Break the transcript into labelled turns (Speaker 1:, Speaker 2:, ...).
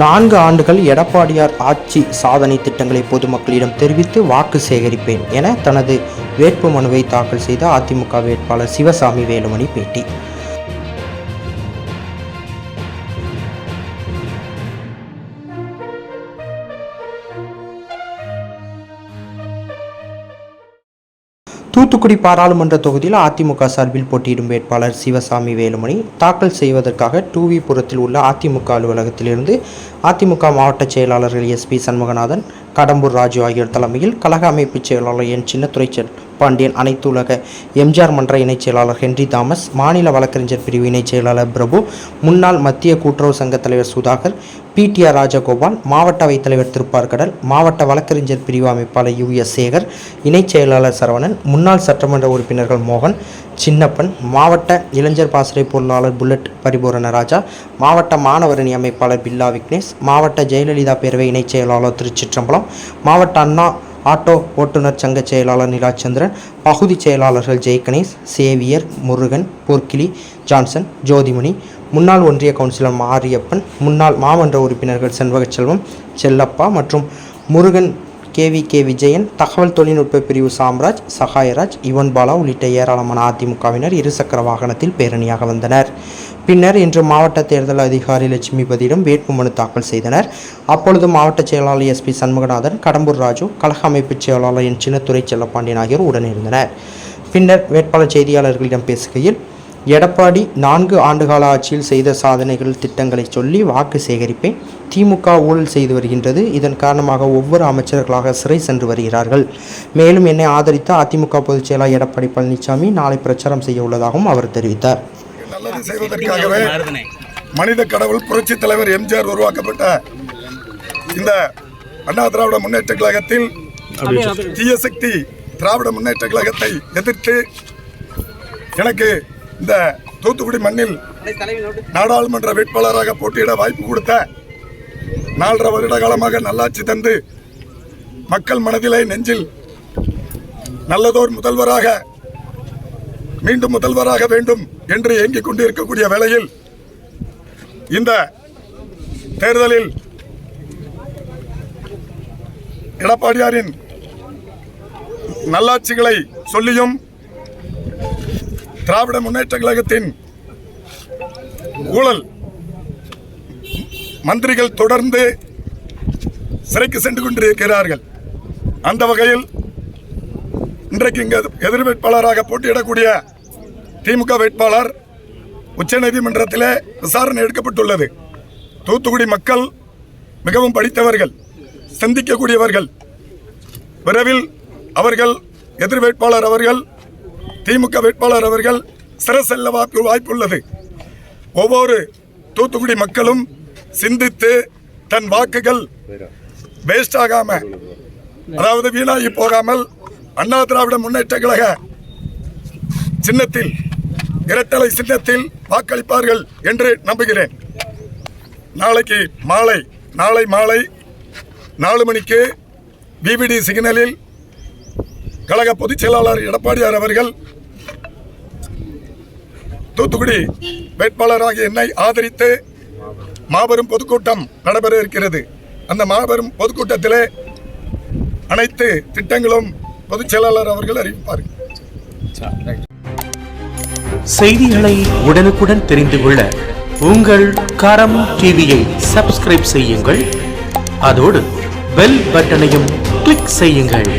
Speaker 1: நான்கு ஆண்டுகள் எடப்பாடியார் ஆட்சி சாதனை திட்டங்களை பொதுமக்களிடம் தெரிவித்து வாக்கு சேகரிப்பேன் என தனது வேட்பு மனுவை தாக்கல் செய்த அதிமுக வேட்பாளர் சிவசாமி வேலுமணி பேட்டி. தூத்துக்குடி பாராளுமன்ற தொகுதியில் அதிமுக சார்பில் போட்டியிடும் வேட்பாளர் சிவசாமி வேலுமணி தாக்கல் செய்வதற்காக டூவிபுரத்தில் உள்ள அதிமுக அலுவலகத்திலிருந்து அதிமுக மாவட்ட செயலாளர்கள் எஸ்பி சண்முகநாதன் கடம்பூர் ராஜு ஆகியோர் தலைமையில் கழக அமைப்பு செயலாளர் என் சின்னத்துறை செல் பாண்டியன் அனைத்து உலக எம்ஜிஆர் மன்ற இணைச் செயலாளர் ஹென்றி தாமஸ் மாநில வழக்கறிஞர் பிரிவு இணைச் செயலாளர் பிரபு முன்னாள் மத்திய கூட்டுறவு சங்க தலைவர் சுதாகர் பிடிஆர் ராஜகோபால் மாவட்ட அவைத்தலைவர் திருப்பார்கடல் மாவட்ட வழக்கறிஞர் பிரிவு அமைப்பாளர் யு. எஸ். சேகர் இணைச் செயலாளர் சரவணன் முன்னாள் சட்டமன்ற உறுப்பினர்கள் மோகன் சின்னப்பன் மாவட்ட இளைஞர் பாசறை பொருளாளர் புல்லட் பரிபூரண ராஜா மாவட்ட மாணவரணி அமைப்பாளர் பில்லா விக்னேஷ் மாவட்ட ஜெயலலிதா பேரவை இணைச் செயலாளர் திருச்சிற்றம்பலம் மாவட்ட அண்ணா ஆட்டோ ஓட்டுநர் சங்க செயலாளர் நிலாச்சந்திரன் பகுதி செயலாளர்கள் ஜெய்கணேஷ் சேவியர் முருகன் பொற்கிளி ஜான்சன் ஜோதிமணி முன்னாள் ஒன்றிய கவுன்சிலர் மாரியப்பன் முன்னாள் மாமன்ற உறுப்பினர்கள் செண்பகச்செல்வம் செல்லப்பா மற்றும் முருகன் கேவி கே விஜயன் தகவல் தொழில்நுட்ப பிரிவு சாம்ராஜ் சகாயராஜ் யுவன் பாலா உள்ளிட்ட ஏராளமான அதிமுகவினர் இருசக்கர வாகனத்தில் பேரணியாக வந்தனர். பின்னர் இன்று மாவட்ட தேர்தல் அதிகாரி லட்சுமிபதியிடம் வேட்புமனு தாக்கல் செய்தனர். அப்பொழுது மாவட்ட செயலாளர் எஸ்பி சண்முகநாதன் கடம்பூர் ராஜு கழக அமைப்பு செயலாளர் என் சின்னத்துறை செல்லப்பாண்டியன் ஆகியோர் உடனிருந்தனர். பின்னர் வேட்பாளர் செய்தியாளர்களிடம் பேசுகையில் எடப்பாடி நான்கு ஆண்டுகால ஆட்சியில் செய்த சாதனைகள் திட்டங்களை சொல்லி வாக்கு சேகரிப்பேன் திமுக ஊழல் செய்து வருகின்றது. இதன் காரணமாக ஒவ்வொரு அமைச்சர்களாக சிறை சென்று வருகிறார்கள். மேலும் என்னை ஆதரித்த அதிமுக பொதுச் செயலாளர் எடப்பாடி பழனிசாமி நாளை பிரச்சாரம் செய்ய உள்ளதாகவும் அவர் தெரிவித்தார்.
Speaker 2: நல்லது செய்வதற்காகவே மனித கடவுள் புரட்சி தலைவர் எம்ஜிஆர் உருவாக்கப்பட்ட இந்த அண்ணா திராவிட முன்னேற்ற கழகத்தில் தீய சக்தி திராவிட முன்னேற்ற கழகத்தை எதிர்த்து எனக்கு இந்த தூத்துக்குடி மண்ணில் நாடாளுமன்ற வேட்பாளராக போட்டியிட வாய்ப்பு கொடுத்த நாலரை வருட காலமாக நல்லாட்சி தந்து மக்கள் மனதிலே நெஞ்சில் நல்லதோர் முதல்வராக மீண்டும் முதல்வராக வேண்டும் என்று ஏங்கிக் கொண்டிருக்கக்கூடிய வேளையில் இந்த தேர்தலில் எடப்பாடியாரின் நல்லாட்சிகளை சொல்லியும் திராவிட முன்னேற்ற கழகத்தின் ஊழல் மந்திரிகள் தொடர்ந்து சிறைக்கு சென்று கொண்டிருக்கிறார்கள். அந்த வகையில் இன்றைக்கு இங்கே எதிர் வேட்பாளராக போட்டியிடக்கூடிய திமுக வேட்பாளர் உச்சநீதிமன்றத்திலே விசாரணை எடுக்கப்பட்டுள்ளது. தூத்துக்குடி மக்கள் மிகவும் படித்தவர்கள் சிந்திக்கக்கூடியவர்கள். விரைவில் அவர்கள் எதிர் வேட்பாளர் அவர்கள் திமுக வேட்பாளர் அவர்கள் சிறசெல்ல வாய்ப்பு வாய்ப்புள்ளது. ஒவ்வொரு தூத்துக்குடி மக்களும் சிந்தித்து தன் வாக்குகள் வேஸ்ட் ஆகாம அதாவது வீணாகி போகாமல் அண்ணா திராவிட முன்னேற்ற கழக சின்னத்தில் இரட்டலை சின்னத்தில் வாக்களிப்பார்கள் என்று நம்புகிறேன். நாளைக்கு மாலை நாளை மாலை நாலு மணிக்கு பிபிடி சிக்னலில் கழக பொதுச் செயலாளர் எடப்பாடியார் அவர்கள் தூத்துக்குடி வேட்பாளராகிய என்னை ஆதரித்து மாபெரும் பொதுக்கூட்டம் நடைபெற இருக்கிறது. அந்த மாபெரும் பொதுக்கூட்டத்திலே அனைத்து திட்டங்களும் பொதுச் செயலாளர் அவர்கள் அறிவிப்பார்கள்
Speaker 3: செய்திகளை உடனுக்குடன் தெரிந்து கொள்ள உங்கள் கரம் டிவியை சப்ஸ்கிரைப் செய்யுங்கள். அதோடு பெல் பட்டனையும் கிளிக் செய்யுங்கள்.